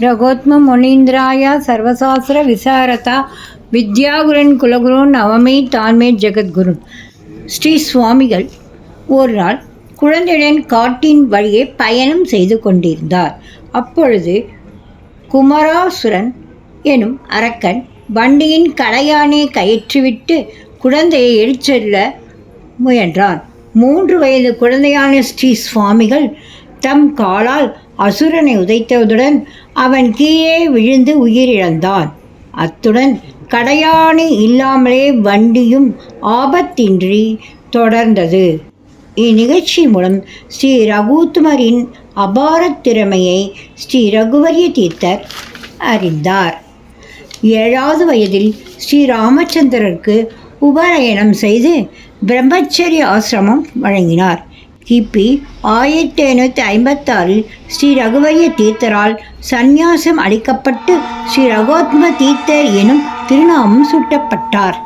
ரகோத்ம முனீந்திராயா சர்வசாஸ்திர விசாரதா வித்யாகுரன் குலகுருன் அவமே தான்மே ஜெகத்குருன் ஸ்ரீ சுவாமிகள் ஒரு நாள் குழந்தையுடன் காட்டின் வழியே பயணம் செய்து கொண்டிருந்தார். அப்பொழுது குமராசுரன் எனும் அரக்கன் வண்டியின் கலையானே கயிற்றுவிட்டு குழந்தையை எழுச்செல்ல முயன்றான். மூன்று வயது குழந்தையான ஸ்ரீ சுவாமிகள் தம் காலால் அசுரனை உதைத்ததுடன் அவன் கீழே விழுந்து உயிரிழந்தான். அத்துடன் கடையானை இல்லாமலே வண்டியும் ஆபத்தின்றி தொடர்ந்தது. இந்நிகழ்ச்சி மூலம் ஸ்ரீ ரகுத்துமரின் அபார திறமையை ஸ்ரீ ரகுவரிய தீர்த்தர் அறிந்தார். ஏழாவது வயதில் ஸ்ரீ ராமச்சந்திரருக்கு உபநயனம் செய்து பிரம்மச்சரிய ஆசிரமம் வழங்கினார். கிபி ஆயிரத்தி ஐநூற்றி ஐம்பத்தாறில் ஸ்ரீ ரகுவைய தீர்த்தரால் சந்நியாசம் அளிக்கப்பட்டு ஸ்ரீ ரகோத்ம தீர்த்தர் எனும் திருநாமம் சூட்டப்பட்டார்.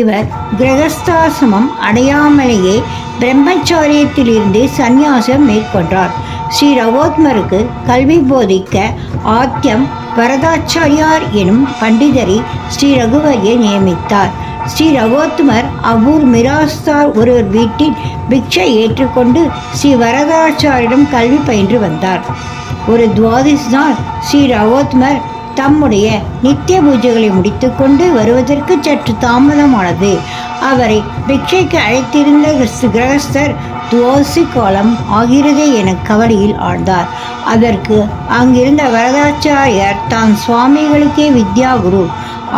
இவர் கிரகஸ்தாசிரமம் அடையாமலேயே பிரம்மச்சாரியத்திலிருந்து சந்நியாசம் மேற்கொண்டார். ஸ்ரீ ரகோத்மருக்கு கல்வி போதிக்க ஆத்தியம் வரதாச்சாரியார் எனும் பண்டிதரை ஸ்ரீ ரகுவரியை நியமித்தார். ஸ்ரீ ரகோத்மர் அபூர் மிராஸ்தார் ஒருவர் வீட்டில் பிக்ஷை ஏற்றுக்கொண்டு ஸ்ரீ வரதாச்சாரிடம் கல்வி பயின்று வந்தார். ஒரு துவாதிஸ் நாள் ஸ்ரீ ரகோத்மர் தம்முடைய நித்திய பூஜைகளை முடித்துக்கொண்டு வருவதற்கு சற்று தாமதமானது. அவரை பிக்ஷைக்கு அழைத்திருந்த கிரகஸ்தர் துவாசி காலம் ஆகிறதே என கவலையில் ஆழ்ந்தார். அதற்கு அங்கிருந்த வரதாச்சாரியர் தான் சுவாமிகளுக்கே வித்யா குரு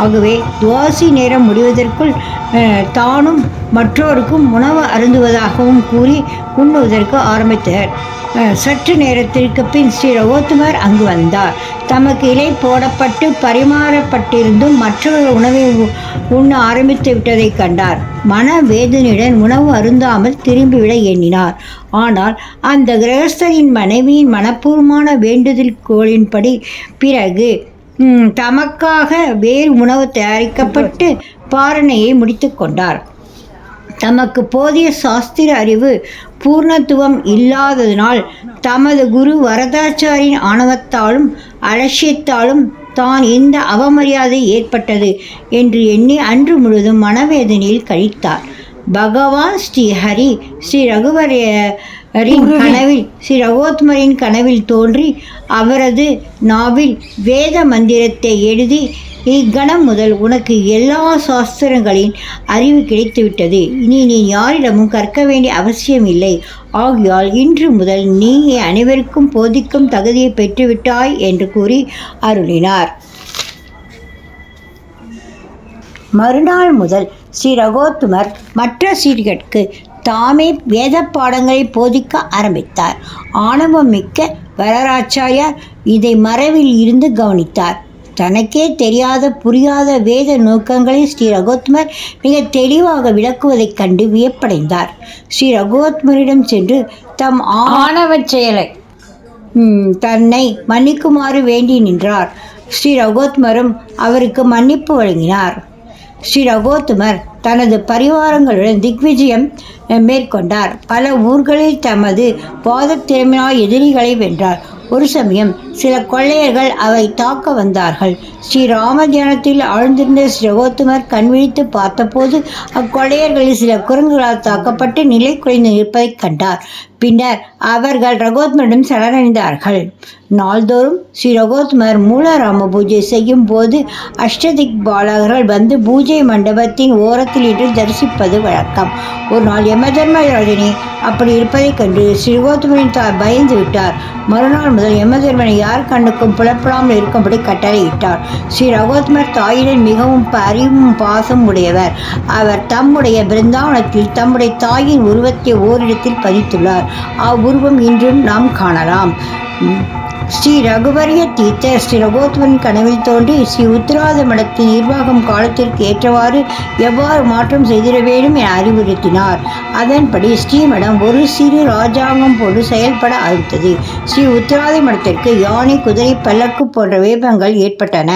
ஆகவே துவாசி நேரம் முடிவதற்குள் தானும் மற்றோருக்கும் உணவு அருந்துவதாகவும் கூறி உண்ணுவதற்கு ஆரம்பித்தார். சற்று நேரத்திற்கு பின் ஸ்ரீ ரகோத்துமர் அங்கு வந்தார். தமக்கு இலை போடப்பட்டு பரிமாறப்பட்டிருந்தும் மற்றவர்கள் உணவை உண்ண ஆரம்பித்து விட்டதை கண்டார். மன வேதனையுடன் உணவு அருந்தாமல் திரும்பிவிட எண்ணினார். ஆனால் அந்த கிரகஸ்தரின் மனைவியின் மனப்பூர்வமான வேண்டுதல் கோளின்படி பிறகு தமக்காக வேறு உணவு தயாரிக்கப்பட்டு பாரணையை முடித்து கொண்டார். தமக்கு போதிய சாஸ்திர அறிவு பூர்ணத்துவம் இல்லாததினால் தமது குரு வரதாச்சாரின் ஆணவத்தாலும் அலட்சியத்தாலும் தான் இந்த அவமரியாதை ஏற்பட்டது என்று எண்ணி அன்று முழுதும் மனவேதனையில் கழித்தார். பகவான் ஸ்ரீ ஹரி ஸ்ரீ ரகுவரைய கனவில் ஸ்ரீ ரகோத்மரின் கனவில் தோன்றி அவரது நாவில் வேத மந்திரத்தை எழுதி இக்கணம் முதல் உனக்கு எல்லா சாஸ்திரங்களின் அறிவு கிடைத்துவிட்டது. இனி நீ யாரிடமும் கற்க வேண்டிய அவசியம் இல்லை. ஆகியால் இன்று முதல் நீ அனைவருக்கும் போதிக்கும் தகுதியை பெற்றுவிட்டாய் என்று கூறி அருளினார். மறுநாள் முதல் ஸ்ரீ ரகோத்துமர் மற்ற சீர்கட்கு தாமே வேத பாடங்களை போதிக்க ஆரம்பித்தார். ஆணவம் மிக்க வரராச்சாரியார் இதை மறைவில் இருந்து கவனித்தார். தனக்கே தெரியாத புரியாத வேத நோக்கங்களை ஸ்ரீ ரகோத்மர் மிக தெளிவாக விளக்குவதைக் கண்டு வியப்படைந்தார். ஸ்ரீ ரகோத்மரிடம் சென்று தம் ஆணவ செயலை. தன்னை மன்னிக்குமாறு வேண்டி நின்றார். ஸ்ரீ ரகோத்மரும் அவருக்கு மன்னிப்பு வழங்கினார். ஸ்ரீ ரகோத்துமர் தனது பரிவாரங்களுடன் திக்விஜயம் மேற்கொண்டார். பல ஊர்களில் தமது பாதத்திறமையால் எதிரிகளை வென்றார். ஒரு சமயம் சில கொள்ளையர்கள் அவை தாக்க வந்தார்கள். ஸ்ரீ ராமதியானத்தில் ஆழ்ந்திருந்த ஸ்ரீகோத்தமர் கண்விழித்து பார்த்தபோது அக்கொள்ளையர்களில் சில குரங்குகளால் தாக்கப்பட்டு நிலை குறைந்து நிற்பதைக் கண்டார். பின்னர் அவர்கள் ரகோத்மரிடம் சரணடைந்தார்கள். நாள்தோறும் ஸ்ரீ ரகோத்மர் மூலராம பூஜை செய்யும் போது அஷ்டதிக் பாலகர்கள் வந்து பூஜை மண்டபத்தின் ஓரத்தில் இன்று தரிசிப்பது வழக்கம். ஒரு நாள் யமதர்மராஜனே அப்படி இருப்பதைக் கண்டு ஸ்ரீ ரகோத்மரின் தாய் பயந்து விட்டார். மறுநாள் முதல் யமதர்மனை யார் கண்ணுக்கும் புலப்படாமல் இருக்கும்படி கட்டளையிட்டார். ஸ்ரீ ரகோத்மர் தாயிடம் மிகவும் அறிவும் பாசம் உடையவர். அவர் தம்முடைய பிருந்தாவனத்தில் தம்முடைய தாயின் உருவத்தை ஓரிடத்தில் பதித்துள்ளார். அவ்வுருவம் இன்றும் நாம் காணலாம். ஸ்ரீ ரகுவரிய தீர்த்த ஸ்ரீ ரகோத்வன் கனவில் தோன்றி ஸ்ரீ உத்திராத மடத்தின் நிர்வாகம் காலத்திற்கு ஏற்றவாறு எவ்வாறு மாற்றம் செய்திட வேண்டும் என அறிவுறுத்தினார். அதன்படி ஸ்ரீமடம் ஒரு சிறு ராஜாங்கம் போன்று செயல்பட ஆரம்பித்தது. ஸ்ரீ உத்திராத மடத்திற்கு யானை குதிரை பல்லக்கு போன்ற வேபங்கள் ஏற்பட்டன.